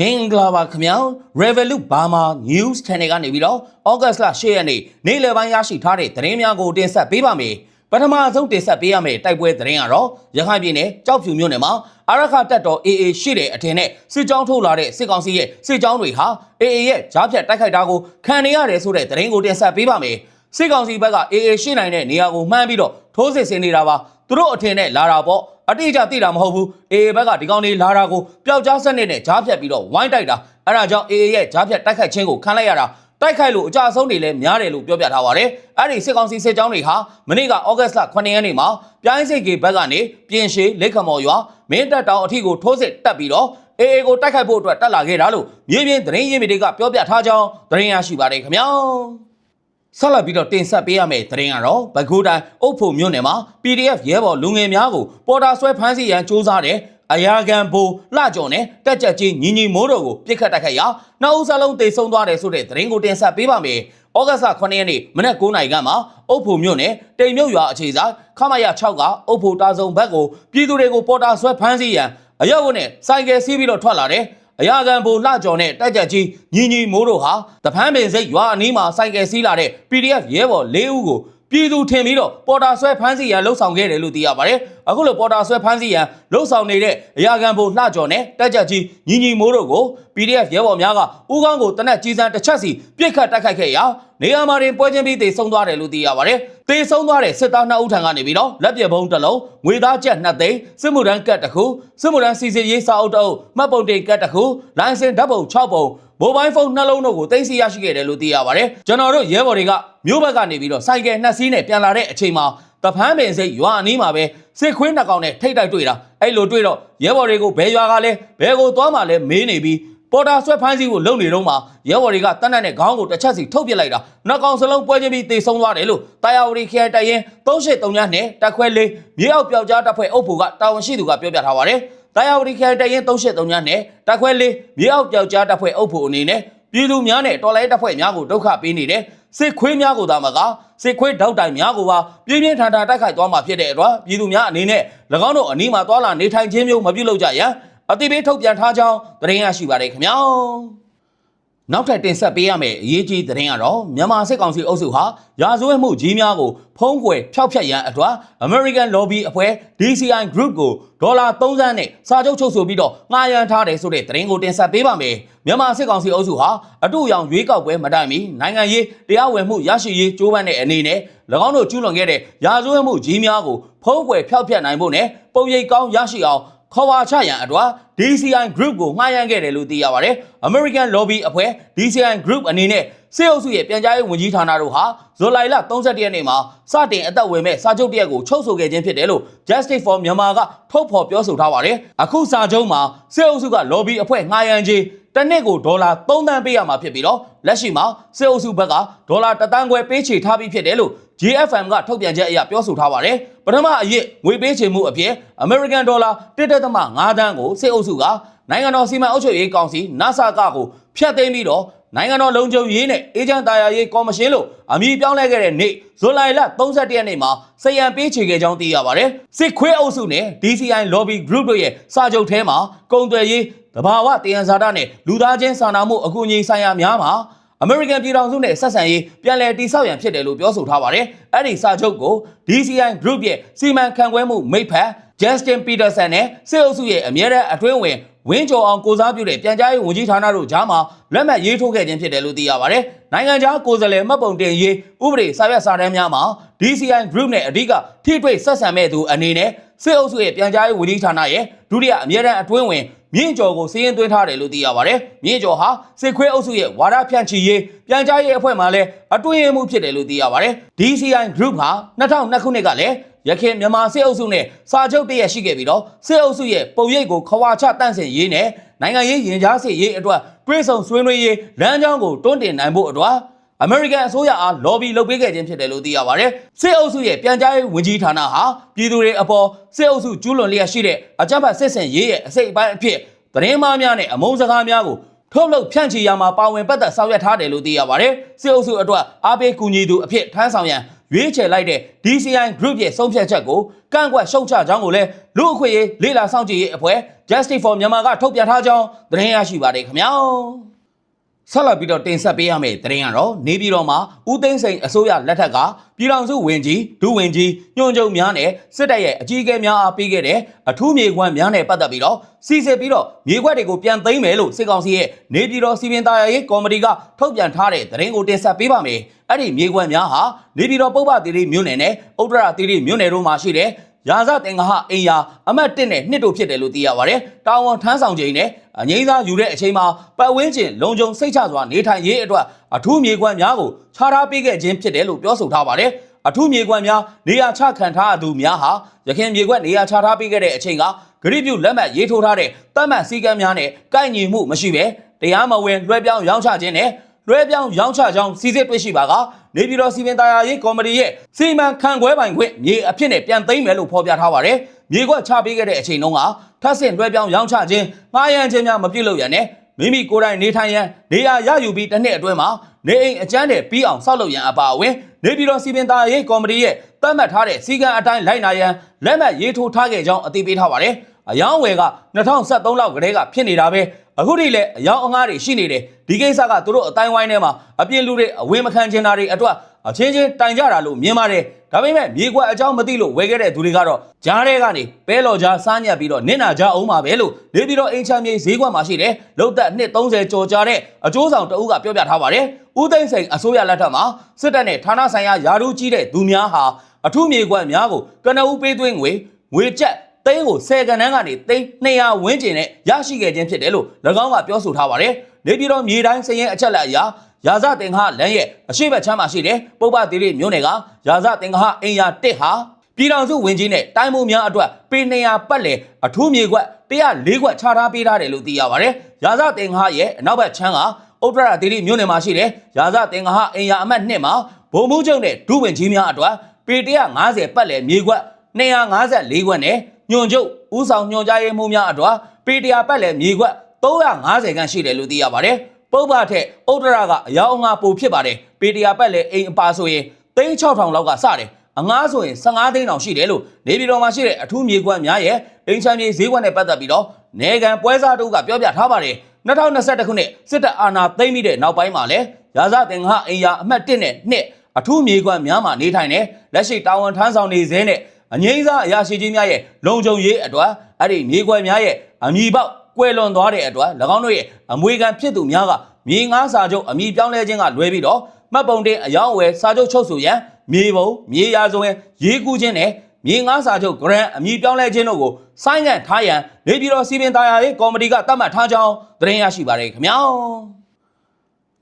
မင်္ဂလာပါခင်ဗျာ Revolut Burma News Channel ကနေပြီးတော့ August လ10ရက်နေ့နေ့လယ်ပိုင်းရရှိထားတဲ့သတင်းများကိုတင်ဆက်ပေးပါမယ်ပထမဆုံးတင်ဆက်ပေးရမယ့်တိုက်ပွဲသတင်းကတော့ရခိုင်ပြည်နယ်ကြောက်ဖြူမြို့နယ်မှာအာရခတပ်တော် AA ရှိတဲ့အထင်နဲ့စစ်ကြောင်းထုတ်လာတဲ့စစ်ကောင်စီရဲ့စစ်ကြောင်းတွေဟာ AA ရဲ့ကြားဖြတ်တိုက်ခိုက်တာကိုခံနေရတယ်ဆိုတဲ့သတင်းကိုတင်ဆက်ပေးပါမယ်စစ်ကောင်စီဘက်က AA ရှိနိုင်တဲ့နေရာကိုမှန်းပြီးတော့ထိုးစစ်ဆင်နေတာပါ သူတို့အထင်နဲ့လာတာပေါ့အတိအကျသိတာမဟုတ်ဘူး AA ဘက်ကဒီကောင်လေးလာတာကိုပျောက်ကြားစနစ်နဲ့ကြားဖြတ်ပြီးတော့ဝိုင်းတိုက်တာအဲ့ဒါကြောင့် AA ရဲ့ကြားဖြတ်တိုက်ခိုက်ခြင်းကိုခံလိုက်ရတာတိုက်ခိုက်လို့အကြအဆုံးတွေလည်းများတယ်လို့ပြောပြထားပါတယ်အဲ့ဒီစစ်ကောင်စီစစ်ကြောင်းတွေဟာမနေ့ကဩဂတ်လ9ရက်နေ့မှာပြိုင်းစိတ်ကေဘက်ကနေပြင်ရှေးလက်ခမော်ရွာမင်းတပ်တောင်အထိကိုထိုးစစ်တက်ပြီးတော့ AA ကိုတိုက်ခိုက်ဖို့အတွက်တက်လာခဲ့တာလို့မြေပြင်သတင်းရင်းမြစ်တွေကပြောပြထားကြောင်းသတင်းရရှိပါတယ်ခင်ဗျာ ဆက်လက်ပြီးတော့တင်ဆက်ပေးရမယ့်သတင်းကတော့ဘကူတိုင်းအုပ်ဖို့မြို့နယ်မှာ PDF ရဲဘော်လူငယ်များကိုပေါ်တာဆွဲဖမ်းဆီးရန်စ조사တဲ့အရာခံဘူလှကြော်နဲ့တက်ကြက်ကြီးညီညီမိုးတော်ကိုပြစ်ခတ်တိုက်ခိုက်ရာနောက်ဦးစလုံးတေဆုံးသွားတယ်ဆိုတဲ့သတင်းကိုတင်ဆက်ပေးပါမယ်။ဩဂတ်စ်9ရက်နေ့မနက်9:00နာရီကမှအုပ်ဖို့မြို့နယ်တိမ်မြုပ်ရွာအခြေဆိုင်ခမရ6ကအုပ်ဖို့တာစုံဘက်ကိုပြည်သူတွေကိုပေါ်တာဆွဲဖမ်းဆီးရန်အရောက်နဲ့စိုက်ကယ်စီးပြီးတော့ထွက်လာတယ်။ အရာခံဘူလှကြော်နဲ့တက်ကြက်ကြီးညီညီမိုးတို့ဟာတဖန်းပင်စိတ်ရွာအနီးမှာစိုက်ကယ်စီးလာတဲ့ PDF ရဲဘော်၄ဦးကိုပြည်သူထင်ပြီးတော့ပေါ်တာဆွဲဖမ်းဆီးရန်လှုပ်ဆောင်ခဲ့တယ်လို့သိရပါတယ်။အခုလိုပေါ်တာဆွဲဖမ်းဆီးရန်လှုပ်ဆောင်နေတဲ့အရာခံဘူလှကြော်နဲ့တက်ကြက်ကြီးညီညီမိုးတို့ကို PDF ရဲဘော်များကဦးကောင်းကိုတနက်ကြီးစံတစ်ချက်စီပြစ်ခတ်တိုက်ခိုက်ခဲ့ရာ နေရာမှာတင်ပွဲချင်းပြီးတေဆုံးသွားတယ်လို့သိရပါတယ်။တေဆုံးသွားတဲ့စစ်သားနှစ်ဦးထံကနေပြီးတော့လက်ပြဘုံတစ်လုံးငွေသားကျပ်နှစ်သိန်းစစ်မှုထမ်းကတ်တစ်ခုစစ်မှုထမ်းစီစစ်ရေးစာအုပ်တစ်အုပ်မှတ်ပုံတင်ကတ်တစ်ခုလိုင်စင်ဓာတ်ပုံ6ပုံမိုဘိုင်းဖုန်းနှလုံးတို့ကိုတင်စီရရှိခဲ့တယ်လို့သိရပါတယ်။ကျွန်တော်တို့ရဲဘော်တွေကမြို့ဘက်ကနေပြီးတော့စိုက်ကယ်နှစ်စီးနဲ့ပြန်လာတဲ့အချိန်မှာတဖန်းပင်စိတ်ရွာအနီးမှာပဲစစ်ခွင်းနှကောင်နဲ့ထိတ်တိုက်တွေ့တာအဲ့လိုတွေ့တော့ရဲဘော်တွေကိုဘယ်ရွာကလဲဘယ်ကိုသွားမှလဲမေးနေပြီး ပေါ်တာဆွဲဖမ်းဆီးဖို့လုပ်နေတော့မှရဲဘော်တွေကတနက်နဲ့ခေါင်းကိုတစ်ချက်စီထုတ်ပစ်လိုက်တာနှကောင်စလုံးပွဲချင်းပြီးတေဆုံးသွားတယ်လို့တာယာဝတီခရိုင်တိုင်ရင်383ညနဲ့တက်ခွဲလေးမြေအောက်ပျောက်ကြားတပ်ဖွဲ့အုပ်ဖို့ကတာဝန်ရှိသူကပြောပြထားပါတယ်တာယာဝတီခရိုင်တိုင်ရင်383ညနဲ့တက်ခွဲလေးမြေအောက်ပျောက်ကြားတပ်ဖွဲ့အုပ်ဖို့အနေနဲ့ပြည်သူများနဲ့တော်လိုင်းတပ်ဖွဲ့များကိုဒုက္ခပေးနေတယ်စစ်ခွေးများကိုသာမကစစ်ခွေးထောက်တိုင်များကိုပါပြင်းပြင်းထန်ထန်တိုက်ခိုက်သွားမှာဖြစ်တဲ့အတွက်ပြည်သူများအနေနဲ့၎င်းတို့အနီးမှာသွာလာနေထိုင်ခြင်းမျိုးမပြုလုပ်ကြရန် အတိပေးထုတ်ပြန်ထားကြောင်းသတင်းရရှိပါတယ်ခင်ဗျာနောက်ထပ်တင်ဆက်ပေးရမယ့်အရေးကြီးသတင်းကတော့မြန်မာစစ်ကောင်စီအုပ်စုဟာရာဇဝတ်မှုကြီးများကိုဖုံးကွယ်ဖျောက်ဖျက်ရန်အတွက် American Lobby အဖွဲ့ DCI Group ကိုဒေါ်လာ30နဲ့စာချုပ်ချုပ်ဆိုပြီးတော့ငှားရမ်းထားတယ်ဆိုတဲ့သတင်းကိုတင်ဆက်ပေးပါမယ်မြန်မာစစ်ကောင်စီအုပ်စုဟာအတူရောင်ရွေးကောက်ပွဲမတိုင်မီနိုင်ငံရေးတရားဝင်မှုရရှိရေးကြိုးပမ်းတဲ့အနေနဲ့၎င်းတို့ကျူးလွန်ခဲ့တဲ့ရာဇဝတ်မှုကြီးများကိုဖုံးကွယ်ဖျောက်ဖျက်နိုင်ဖို့နဲ့ပုံရိပ်ကောင်းရရှိအောင် ခေါ်ဝါချရန်အတွက် DCI Group ကိုငှားရမ်းခဲ့တယ်လို့သိရပါတယ်။ American Lobby အဖွဲ့ DCI Group အနေနဲ့ စေအုပ်စုရဲ့ပြန်ကြားရေးဝန်ကြီးဌာနတို့ဟာဇူလိုင်လ31ရက်နေ့မှာစတင်အသက်ဝင်မဲ့စာချုပ်တရက်ကိုချုပ်ဆိုခဲ့ခြင်းဖြစ်တယ်လို့ Justice for Myanmar ကထုတ်ဖော်ပြောဆိုထားပါတယ်။အခုစာချုပ်မှာစေအုပ်စုက lobby အဖွဲ့ငှားရမ်းခြင်းတစ်နှစ်ကိုဒေါ်လာ3သန်းပေးရမှာဖြစ်ပြီးတော့လက်ရှိမှာစေအုပ်စုဘက်ကဒေါ်လာ1တန်းခွဲပေးချေထားပြီးဖြစ်တယ်လို့ GFM ကထုတ်ပြန်ချက်အရပြောဆိုထားပါတယ်။ပထမအရစ်ငွေပေးချေမှုအဖြစ် American Dollar 1.5တန်းကိုစေအုပ်စုကနိုင်ငံတော်စီမံအုပ်ချုပ်ရေးကောင်စီ NASA ကကိုဖျက်သိမ်းပြီးတော့ နိုင်ငံတော်လုံခြုံရေးနဲ့အေဂျင့်တာယာရေးကော်မရှင်လို့အမည်ပြောင်းလဲခဲ့တဲ့နေ့ဇူလိုင်လ31ရက်နေ့မှာစရန်ပေးချေခဲ့ကြောင်းသိရပါတယ်။စစ်ခွေးအုပ်စုနဲ့ DCI Lobby Group တို့ရဲ့စာချုပ်ထဲမှာကုန်သွယ်ရေးတဘာဝတယံဇာတနဲ့လူသားချင်းစာနာမှုအကူအညီဆိုင်ရာများမှာအမေရိကန်ပြည်ထောင်စုနဲ့ဆက်ဆံရေးပြန်လည်တည်ဆောက်ရန်ဖြစ်တယ်လို့ပြောဆိုထားပါတယ်။အဲ့ဒီစာချုပ်ကို DCI Group ရဲ့စီမံခန့်ခွဲမှုမိတ်ဖက် Justin Peterson နဲ့စစ်အုပ်စုရဲ့အမြဲတမ်းအတွင်းဝင်ဝင်းကျော်အောင်ကိုစားပြုတဲ့ပြန်ကြားရေးဝန်ကြီးဌာနတို့ကြားမှာလက်မှတ်ရေးထိုးခဲ့ခြင်းဖြစ်တယ်လို့သိရပါတယ်။နိုင်ငံခြားကိုယ်စားလှယ်မှတ်ပုံတင်ရေးဥပဒေစာရွက်စာတမ်းများမှာ DCI Group နဲ့အဓိကထိတွေ့ဆက်ဆံမဲ့သူအနေနဲ့စစ်အုပ်စုရဲ့ပြန်ကြားရေးဝန်ကြီးဌာနရဲ့ဒုတိယအမြဲတမ်းအတွင်းဝင်မြင့်ကျော်ကိုစီးရင်သွင်းထားတယ်လို့သိရပါတယ်။မြင့်ကျော်ဟာစစ်ခွေးအုပ်စုရဲ့ဝါဒဖြန့်ချီရေးပြန်ကြားရေးအဖွဲ့မှလည်းအတွင်းရင်မှုဖြစ်တယ်လို့သိရပါတယ်။ DCI Group ဟာ2002ခုနှစ်ကလည်း ရခင်မြန်မာစစ်အုပ်စုနဲ့စာချုပ်တရက်ရှိခဲ့ပြီးတော့စစ်အုပ်စုရဲ့ပုံရိပ်ကိုခွာချတန့်စင်ရေးနဲ့နိုင်ငံရေးရင်ကြားစစ်ရေးအတွက်တွဲဆုံဆွေးနွေးရေးလမ်းကြောင်းကိုတွန်းတင်နိုင်ဖို့အတွက်အမေရိကန်အစိုးရအား lobby လုပ်ပေးခဲ့ခြင်းဖြစ်တယ်လို့သိရပါတယ်။စစ်အုပ်စုရဲ့ပြန်ကြားရေးဝန်ကြီးဌာနဟာပြည်သူတွေအပေါ်စစ်အုပ်စုကျူးလွန်လျက်ရှိတဲ့အကြမ်းဖက်စစ်ဆင်ရေးရဲ့အစိတ်အပိုင်းအဖြစ်သတင်းမှားများနဲ့အမုန်းစကားများကိုထုတ်လုပ်ဖြန့်ချီရမှာပါဝင်ပတ်သက်ဆောင်ရွက်ထားတယ်လို့သိရပါတယ်။စစ်အုပ်စုအတွက်အားပေးကူညီသူအဖြစ်ထမ်းဆောင်ရန် ရွေးချယ်လိုက်တဲ့ DCI Group ရဲ့ဆုံးဖြတ်ချက်ကိုကန့်ကွက်ရှုံချကြောင်းကိုလည်းလူအခွင့်အရေးလေလာစောင့်ကြည့်ရေးအဖွဲ့ Justice for Myanmar ကထုတ်ပြန်ထားကြောင်းသတင်းရရှိပါတယ်ခင်ဗျာ ဆက်လက်ပြီးတော့တင်ဆက်ပေးရမယ့်သတင်းကတော့နေပြည်တော်မှာဦးသိန်းစိန်အစိုးရလက်ထက်ကပြည်ထောင်စုဝင်ကြီးဒုဝင်ကြီးညွှန်ချုပ်များနဲ့စစ်တပ်ရဲ့အကြီးအကဲများအားပေးခဲ့တဲ့အထူးမြေခွန်းများနဲ့ပတ်သက်ပြီးတော့စီစစ်ပြီးတော့မြေခွက်တွေကိုပြန်သိမ်းမယ်လို့စစ်ကောင်စီရဲ့နေပြည်တော်စီပင်သားရေးကော်မတီကထုတ်ပြန်ထားတဲ့သတင်းကိုတင်ဆက်ပေးပါမယ်။အဲ့ဒီမြေခွက်များဟာနေပြည်တော်ပုဗ္ဗတိရိမြို့နယ်နဲ့ဥတ္တရတိရိမြို့နယ်တို့မှာရှိတဲ့ ရာဇတင်္ဂဟအိမ်ယာအမတ်1နဲ့2တို့ဖြစ်တယ်လို့သိရပါတယ်။တာဝန်ထမ်းဆောင်ချိန်နဲ့အငိမ့်စားယူတဲ့အချိန်မှာပတ်ဝန်းကျင်လုံခြုံစိတ်ချစွာနေထိုင်ရေးအတွက်အထူးမြေခွန်းများကိုခြားထားပေးခဲ့ခြင်းဖြစ်တယ်လို့ပြောဆိုထားပါတယ်။အထူးမြေခွန်းများနေရာချခံထားသူများဟာရခိုင်မြေခွန်းနေရာချထားပေးခဲ့တဲ့အချိန်ကဂရိပြုလက်မှတ်ရေးထိုးထားတဲ့တတ်မှတ်စည်းကမ်းများနဲ့ကိုက်ညီမှုမရှိဘဲတရားမဝင်လွှဲပြောင်းရောင်းချခြင်းနဲ့ လွှဲပြောင်းရောင်းချကြောင်းစီစစ်တွေ့ရှိပါကနေပြည်တော်စီမံတရားရေးကော်မတီရဲ့စီမံခန့်ခွဲပိုင်ခွင့်မြေအဖြစ်နဲ့ပြန်သိမ်းမယ်လို့ဖော်ပြထားပါတယ်။မြေကွက်ချပေးခဲ့တဲ့အချိန်တုန်းကထပ်ဆင့်လွှဲပြောင်းရောင်းချခြင်းငှားရမ်းခြင်းများမပြုလုပ်ရနဲ့မိမိကိုယ်တိုင်နေထိုင်ရန်နေရာရယူပြီးတစ်နှစ်အတွင်းမှာနေအိမ်အကျန်းတဲ့ပြီးအောင်ဆောက်လုပ်ရန်အပါအဝင်နေပြည်တော်စီမံသားရေးကော်မတီရဲ့သတ်မှတ်ထားတဲ့စီကံအတိုင်းလိုက်နာရန်လက်မှတ်ရေးထိုးထားခဲ့ကြောင်းအသိပေးထားပါတယ်။အယောင်းဝယ်က2023လောက်ကတည်းကဖြစ်နေတာပဲ အခုထိလည်းအယောင်းအငားတွေရှိနေတယ်ဒီကိစ္စကသူတို့အတိုင်းဝိုင်းထဲမှာအပြင်းလူတွေအဝေးမခံချင်တာတွေအတွက်အချင်းချင်းတိုင်ကြတာလို့မြင်ပါတယ်ဒါပေမဲ့မြေကွက်အကြောင်းမသိလို့ဝယ်ခဲ့တဲ့သူတွေကတော့ကြားထဲကနေပဲလော်ကြားစားညက်ပြီးတော့နင့်နာကြအောင်ပါပဲလို့နေပြီးတော့အင်ချမ်းမြေဈေးကွက်မှာရှိတယ်လုံသက်နှစ်30ကျော်ကြာတဲ့အကျိုးဆောင်တအုပ်ကပြောပြထားပါတယ်ဦးသိန်းစိန်အစိုးရလက်ထက်မှာစစ်တပ်နဲ့ဌာနဆိုင်ရာယာရုကြီးတဲ့သူများဟာအထူးမြေကွက်များကိုကနဦးပေးသွင်းငွေငွေကျပ် သိန်းကို10ကဏ္ဍကနေသိန်း200ဝန်းကျင်နဲ့ရရှိခဲ့ခြင်းဖြစ်တယ်လို့၎င်းကပြောဆိုထားပါတယ်။နေပြည်တော်မြေတိုင်းစရင်အချက်လက်အရာရာဇတင်္ဂဟလမ်းရဲ့အရှိတ်ဘက်ချမ်းမှာရှိတဲ့ပုပ္ပတိရိမြို့နယ်ကရာဇတင်္ဂဟအင်ယာ1ဟာပြည်တော်စုဝင်ကြီးနဲ့တိုင်းမှုများအတွက်ပေ200ပတ်လည်အထူးမြေကွက်104ခွက်ချထားပေးထားတယ်လို့သိရပါတယ်။ရာဇတင်္ဂဟရဲ့အနောက်ဘက်ချမ်းကဥတ္တရတိရိမြို့နယ်မှာရှိတဲ့ရာဇတင်္ဂဟအင်ယာအမှတ်2မှာဗိုလ်မှူးချုပ်နဲ့ဒုဝင်ကြီးများအတွက်ပေ150ပတ်လည်မြေကွက်254ခွက်နဲ့ ညွန်ချုပ်ဦးဆောင်ညွန်ကြားရေးမှူးများအတွက်ပေတရာပတ်လည်မြေခွက်350ခန်းရှိတယ်လို့သိရပါတယ်။ပုပ္ပထက်ဥတ္တရာကအယောင်အငါပိုဖြစ်ပါတယ်။ပေတရာပတ်လည်အိမ်အပါဆိုရင်3600လောက်ကစတယ်။အငားဆိုရင်15သိန်းတောင်ရှိတယ်လို့နေပြည်တော်မှာရှိတဲ့အထူးမြေခွက်များရဲ့အိမ်ချမ်းမြေဈေးကွက်နဲ့ပတ်သက်ပြီးတော့နေကန်ပွဲစားတို့ကပြောပြထားပါတယ်။2021ခုနှစ်စစ်တပ်အာဏာသိမ်းပြီးတဲ့နောက်ပိုင်းမှာလည်းရာဇသင်္ဃအိမ်ယာအမှတ်1နဲ့2အထူးမြေကွက်များမှာနေထိုင်တဲ့လက်ရှိတာဝန်ထမ်းဆောင်နေစေနဲ့ အငိမ့်စားအရာရှိကြီးများရဲ့လုံခြုံရေးအတွက်အဲ့ဒီမြေကွက်များရဲ့အမိပေါက်ကွယ်လွန်သွားတဲ့အတွက်၎င်းတို့ရဲ့အမွေခံဖြစ်သူများကမြေငါးစာချုပ်အမိပြောင်းလဲခြင်းကလွဲပြီးတော့မှတ်ပုံတင်အယောင်းအဝယ်စာချုပ်ချုပ်ဆိုရန်မြေပုံမြေယာဆိုရင်ရေးကူးခြင်းနဲ့မြေငါးစာချုပ် grant အမိပြောင်းလဲခြင်းတို့ကိုဆိုင်းငံ့ထားရန်နေပြည်တော်စီပင်သားရေးကော်မတီကသတ်မှတ်ထားကြောင်းသတင်းရရှိပါရခင်ဗျာ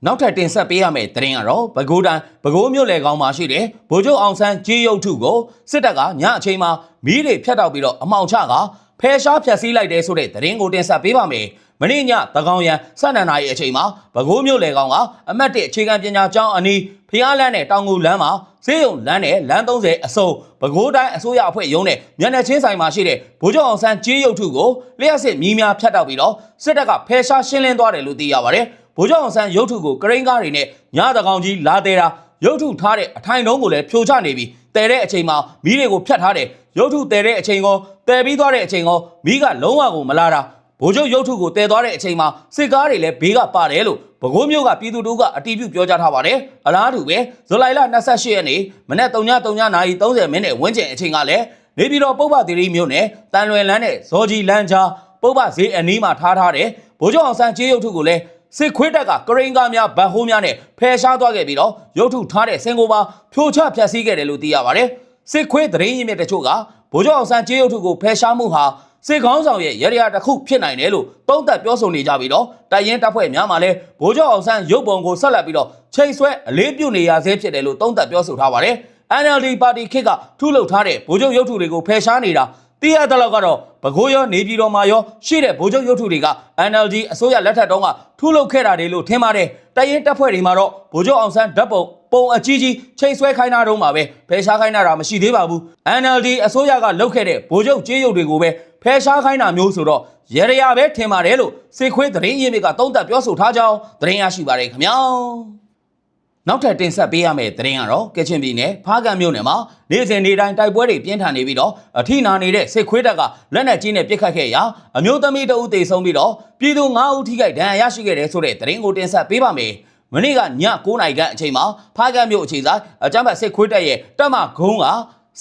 နောက်ထပ်တင်ဆက်ပေးရမယ့်သတင်းကတော့ပဲခူးတိုင်းပဲခူးမြို့လေကောင်းမှာရှိတဲ့ဗိုလ်ချုပ်အောင်ဆန်းကြီးရုပ်ထုကိုစစ်တပ်ကညအချိန်မှာမီးတွေဖြတ်တောက်ပြီးတော့အမောင်ချကဖယ်ရှားဖျက်ဆီးလိုက်တဲ့ဆိုတဲ့သတင်းကိုတင်ဆက်ပေးပါမယ်။မနေ့ညသကောင်ရန်စနန်နာရီအချိန်မှာပဲခူးမြို့လေကောင်းကအမတ်တစ်အခြေခံပညာကျောင်းအနီးဖျားလန်းနဲ့တောင်ငူလမ်းမှာစေးရုံလမ်းနဲ့လမ်း30အစုံပဲခူးတိုင်းအစိုးရအဖွဲ့ရုံးနဲ့မျက်နှာချင်းဆိုင်မှာရှိတဲ့ဗိုလ်ချုပ်အောင်ဆန်းကြီးရုပ်ထုကိုလျှက်စစ်မီးများဖြတ်တောက်ပြီးတော့စစ်တပ်ကဖယ်ရှားရှင်းလင်းသွားတယ်လို့သိရပါတယ်။ ဗိုလ်ချုပ်အောင်ဆန်းရုပ်ထုကိုကရိန်းကားတွေနဲ့ညတကောင်ကြီးလာတဲတာရုပ်ထုထားတဲ့အထိုင်တုံးကိုလည်းဖြိုချနေပြီးတဲတဲ့အချိန်မှာမီးတွေကိုဖြတ်ထားတယ်ရုပ်ထုတဲတဲ့အချိန်ကောတဲပြီးသွားတဲ့အချိန်ကောမီးကလုံးဝကိုမလာတာဗိုလ်ချုပ်ရုပ်ထုကိုတဲသွားတဲ့အချိန်မှာစစ်ကားတွေလည်းဘေးကပါတယ်လို့ပဲခူးမြို့ကပြည်သူတို့ကအတီးပြုပြောကြားထားပါတယ်အလားတူပဲဇူလိုင်လ28ရက်နေ့မနက်3:30နာရီ30မိနစ်ဝန်းကျင်အချိန်ကလည်းနေပြည်တော်ပုဗ္ဗသီရိမြို့နယ်တန်လွယ်လန်းနဲ့ဇော်ကြီးလန်းကြားပုဗ္ဗဈေးအနီးမှာထားထားတဲ့ဗိုလ်ချုပ်အောင်ဆန်းကြေးရုပ်ထုကိုလည်း စစ်ခွေးတပ်ကကရိန်ကားများဗတ်ဟိုးများနဲ့ဖယ်ရှားသွားခဲ့ပြီးတော့ရုပ်ထုထားတဲ့စင်ကိုပါဖြိုချဖျက်ဆီးခဲ့တယ်လို့သိရပါတယ်။စစ်ခွေးသတင်းရင်းမြစ်တချို့ကဗိုလ်ချုပ်အောင်ဆန်းကြေးရုပ်ထုကိုဖယ်ရှားမှုဟာစစ်ကောင်းဆောင်ရဲ့ရရတစ်ခုဖြစ်နိုင်တယ်လို့သုံးသပ်ပြောဆိုနေကြပြီးတော့တိုင်ရင်တပ်ဖွဲ့များမှလည်းဗိုလ်ချုပ်အောင်ဆန်းရုပ်ပုံကိုဆက်လက်ပြီးတော့ချိန်ဆွဲအလေးပြုနေရဆဲဖြစ်တယ်လို့သုံးသပ်ပြောဆိုထားပါတယ်။ NLD ပါတီခေတ်ကထုလုပ်ထားတဲ့ဗိုလ်ချုပ်ရုပ်ထုတွေကိုဖယ်ရှားနေတာ သိရတဲ့လောက်ကတော့ပဲခူးရောနေပြည်တော်မှာရောရှိတဲ့ဗိုလ်ချုပ်ရုပ်ထုတွေက NLD အစိုးရလက်ထက်တုန်းကထုလုပ်ခဲ့တာတွေလို့ထင်ပါတယ်။တရင်တပ်ဖွဲ့တွေမှာတော့ဗိုလ်ချုပ်အောင်ဆန်းဓာတ်ပုံပုံအကြီးကြီးချိန်ဆွဲခိုင်းတာတုန်းမှာပဲဖယ်ရှားခိုင်းတာမရှိသေးပါဘူး။ NLD အစိုးရကလုပ်ခဲ့တဲ့ဗိုလ်ချုပ်ကြေးရုပ်တွေကိုပဲဖယ်ရှားခိုင်းတာမျိုးဆိုတော့ရရရပဲထင်ပါတယ်လို့စေခွေးသတင်းရင်းမြစ်ကသုံးသပ်ပြောဆိုထားကြောင်းသတင်းရရှိပါတယ်ခင်ဗျာ။ နောက်ထပ်တင်ဆက်ပေးရမယ့်သတင်းကတော့ကချင်ပြည်နယ်ဖားကံမြို့နယ်မှာနေ့စဉ်နေ့တိုင်းတိုက်ပွဲတွေပြင်းထန်နေပြီးတော့အထိနာနေတဲ့စစ်ခွေးတပ်ကလက်နက်ကြီးနဲ့ပစ်ခတ်ခဲ့ရာအမျိုးသမီးတဦးသေဆုံးပြီးတော့ပြည်သူ9ဦးထိခိုက်ဒဏ်ရာရရှိခဲ့တဲ့ဆိုတဲ့သတင်းကိုတင်ဆက်ပေးပါမယ်။မနေ့ကည9:00နာရီခန့်အချိန်မှာဖားကံမြို့အခြေဆိုင်အကြမ်းဖက်စစ်ခွေးတပ်ရဲ့တပ်မဂုံးက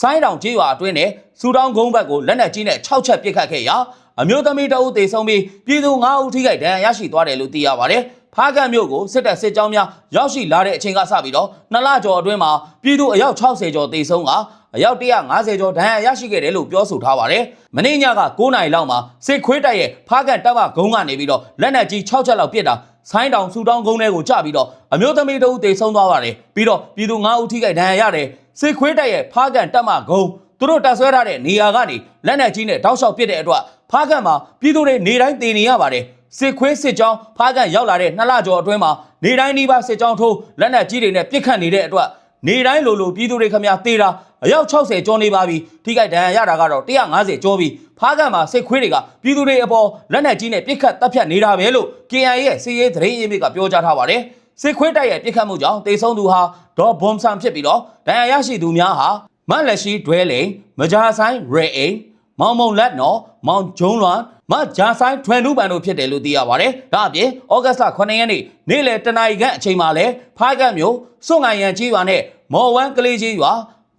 ဆိုင်းတောင်ကျေးရွာအတွင်းနဲ့စူတောင်းဂုံးဘက်ကိုလက်နက်ကြီးနဲ့6ချက်ပစ်ခတ်ခဲ့ရာအမျိုးသမီးတဦးသေဆုံးပြီးပြည်သူ9ဦးထိခိုက်ဒဏ်ရာရရှိသွားတယ်လို့သိရပါတယ်။ ဖားကံမြို့ကိုစစ်တပ်စစ်ကြောင်းများရောက်ရှိလာတဲ့အချိန်ကစပြီးတော့နှစ်လကျော်အတွင်းမှာပြည်သူအယောက်60ကျော်သေဆုံးကအယောက်150ကျော်ဒဏ်ရာရရှိခဲ့တယ်လို့ပြောဆိုထားပါတယ်။မင်းညက9နာရီလောက်မှာစစ်ခွေးတပ်ရဲ့ဖားကံတပ်မဂုံးကနေပြီးတော့လက်နက်ကြီး6ချက်လောက်ပစ်တာဆိုင်းတောင်စူတောင်းကုန်းထဲကိုကျပြီးတော့အမျိုးသမီးတဦးသေဆုံးသွားပါတယ်။ပြီးတော့ပြည်သူ9ဦးထိခိုက်ဒဏ်ရာရတယ်။စစ်ခွေးတပ်ရဲ့ဖားကံတပ်မဂုံးသူတို့တပ်ဆွဲထားတဲ့နေရာကနေလက်နက်ကြီးနဲ့တောက်လျှောက်ပစ်တဲ့အတွက်ဖားကံမှာပြည်သူတွေနေတိုင်းတည်နေရပါတယ်။ စစ်ခွေးစစ်ကြောင်းဖားကန်ရောက်လာတဲ့နှစ်လကျော်အတွင်းမှာနေတိုင်းဒီပါစစ်ကြောင်းထိုးလက်နက်ကြီးတွေနဲ့ပစ်ခတ်နေတဲ့အတွက်နေတိုင်းလိုလိုပြည်သူတွေခမရသေးတာအယောက်60ကျော်နေပါပြီထိခိုက်ဒဏ်ရာရတာကတော့150ကျော်ပြီဖားကန်မှာစစ်ခွေးတွေကပြည်သူတွေအပေါ်လက်နက်ကြီးနဲ့ပစ်ခတ်တပ်ဖြတ်နေတာပဲလို့ KIA ရဲ့စီရေးသတင်းရင်းမြစ်ကပြောကြားထားပါတယ်စစ်ခွေးတိုက်ရဲ့ပစ်ခတ်မှုကြောင့်တေဆုံးသူဟာဒေါ်ဘွန်ဆန်ဖြစ်ပြီးတော့ဒဏ်ရာရရှိသူများဟာမက်လက်ရှိဒွဲလိန်မဂျာဆိုင်ရေအိမ်မောင်မုံလက်နော်မောင်ဂျုံလွန် မဂျာဆိုင်ထွန်နူပန်တို့ဖြစ်တယ်လို့သိရပါတယ်။ဒါအပြင်ဩဂတ်စ်လ9ရက်နေ့နေ့လယ်တနာရီခန့်အချိန်မှာလဲဖားကတ်မျိုးစွန့်ငိုင်ရန်ကြီးရွာနဲ့မော်ဝမ်းကလေးကြီးရွာ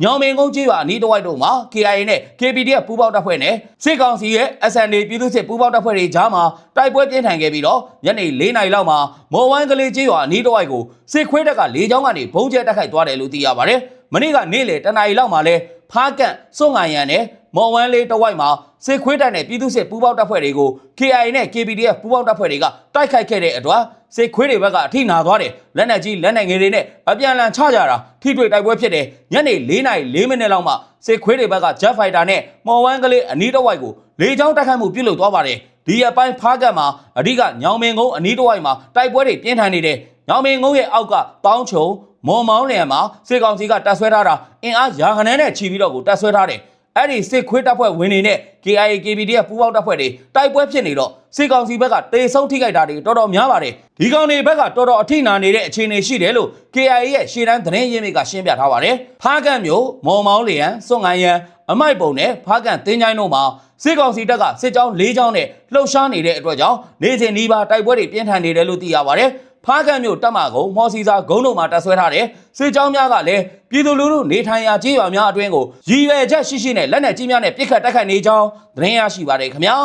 ညောင်မင်းကုန်းကြီးရွာအနီးတစ်ဝိုက်တို့မှာ KIA နဲ့ KPDF ပူးပေါင်းတပ်ဖွဲ့နဲ့စစ်ကောင်စီရဲ့ SNA ပြည်သူ့စစ်ပူးပေါင်းတပ်ဖွဲ့တွေကြားမှာတိုက်ပွဲပြင်းထန်ခဲ့ပြီးတော့ညနေ4နာရီလောက်မှာမော်ဝမ်းကလေးကြီးရွာအနီးတစ်ဝိုက်ကိုစစ်ခွေးတပ်ကလေကြောင်းကနေဘုံကျဲတိုက်ခိုက်သွားတယ်လို့သိရပါတယ်။မနေ့ကနေ့လယ်တနာရီလောက်မှာလဲဖားကတ်စွန့်ငိုင်ရန်နဲ့ မော်ဝမ်းလေးတစ်ဝိုက်မှာစစ်ခွေးတပ်နဲ့ပြည်သူ့စစ်ပူးပေါင်းတပ်ဖွဲ့တွေကို KIA နဲ့ KPDF ပူးပေါင်းတပ်ဖွဲ့တွေကတိုက်ခိုက်ခဲ့တဲ့အတွက်စစ်ခွေးတွေဘက်ကအထိနာသွားတယ်လက်နက်ကြီးလက်နက်ငယ်တွေနဲ့အပြန်အလှန်ချကြတာထိတွေ့တိုက်ပွဲဖြစ်တယ်ညနေ4နာရီ4မိနစ်လောက်မှစစ်ခွေးတွေဘက်က Jet Fighter နဲ့မော်ဝမ်းကလေးအနီးတစ်ဝိုက်ကိုလေကြောင်းတိုက်ခိုက်မှုပြုလုပ်သွားပါတယ်ဒီအပိုင်းဖားကတ်မှာအဓိကညောင်မင်းကုန်းအနီးတစ်ဝိုက်မှာတိုက်ပွဲတွေပြင်းထန်နေတယ်ညောင်မင်းကုန်းရဲ့အောက်ကတောင်းချုံမော်မောင်းလျံမှာစစ်ကောင်စီကတပ်ဆွဲထားတာအင်အားရာခဏနဲ့ချီပြီးတော့ကိုတပ်ဆွဲထားတယ် အဲ့ဒီစစ်ခွေးတပ်ဖွဲ့ဝင်တွေနဲ့ KIA KPDF ပူးပေါင်းတပ်ဖွဲ့တွေတိုက်ပွဲဖြစ်နေတော့စစ်ကောင်စီဘက်ကတေဆုံးထိခိုက်တာတွေတော်တော်များပါတယ်ဒီကောင်တွေဘက်ကတော်တော်အထိနာနေတဲ့အခြေအနေရှိတယ်လို့ KIA ရဲ့ရှေ့တန်းသတင်းရင်းမြစ်ကရှင်းပြထားပါတယ်ဖားကန့်မျိုးမော်မောင်းလျံစွန့်ငိုင်းရန်အမိုက်ပုံနဲ့ဖားကန့်တင်းချိုင်းတို့မှာစစ်ကောင်စီတပ်ကစစ်ကြောင်း၄ကြောင်းနဲ့လှုပ်ရှားနေတဲ့အတွက်ကြောင့်နေစဉ်ဒီပါတိုက်ပွဲတွေပြင်းထန်နေတယ်လို့သိရပါတယ် ဖားကန့်မြို့တပ်မကုံမော်စီစာဂုံးတို့မှာတပ်ဆွဲထားတယ်စစ်ကြောင်းများကလည်းပြည်သူလူထုနေထိုင်ရာကြေးရွာများအတွင်းကိုရည်ရွယ်ချက်ရှိရှိနဲ့လက်နက်ကြီးများနဲ့ပစ်ခတ်တိုက်ခိုက်နေကြောင်းသတင်းရရှိပါတယ်ခင်ဗျာ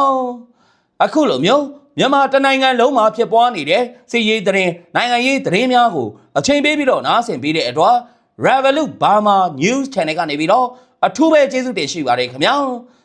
အခုလိုမျိုးမြန်မာတနိုင်ငံလုံးမှာဖြစ်ပွားနေတဲ့စစ်ရေးသတင်းနိုင်ငံရေးသတင်းများကိုအချိန်ပေးပြီးတော့နားဆင်ပေးတဲ့အတွက် Revolut Burma News Channel ကနေပြီးတော့အထူးပဲကျေးဇူးတင်ရှိပါတယ်ခင်ဗျာ